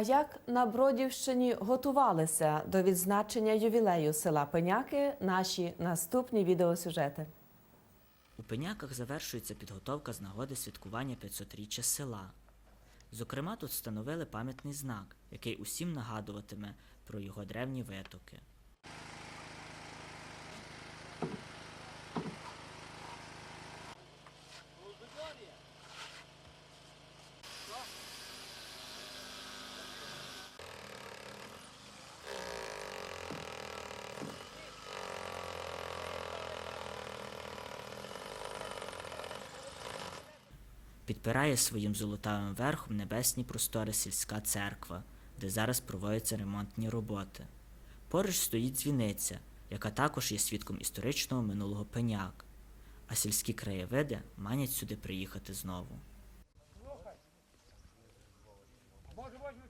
А як на Бродівщині готувалися до відзначення ювілею села Пеняки, наші наступні відеосюжети. У Пеняках завершується підготовка з нагоди святкування 500-річчя села. Зокрема, тут встановили пам'ятний знак, який усім нагадуватиме про його древні витоки. Підпирає своїм золотавим верхом небесні простори сільська церква, де зараз проводяться ремонтні роботи. Поруч стоїть дзвіниця, яка також є свідком історичного минулого пеняк, а сільські краєвиди манять сюди приїхати знову. Може возьму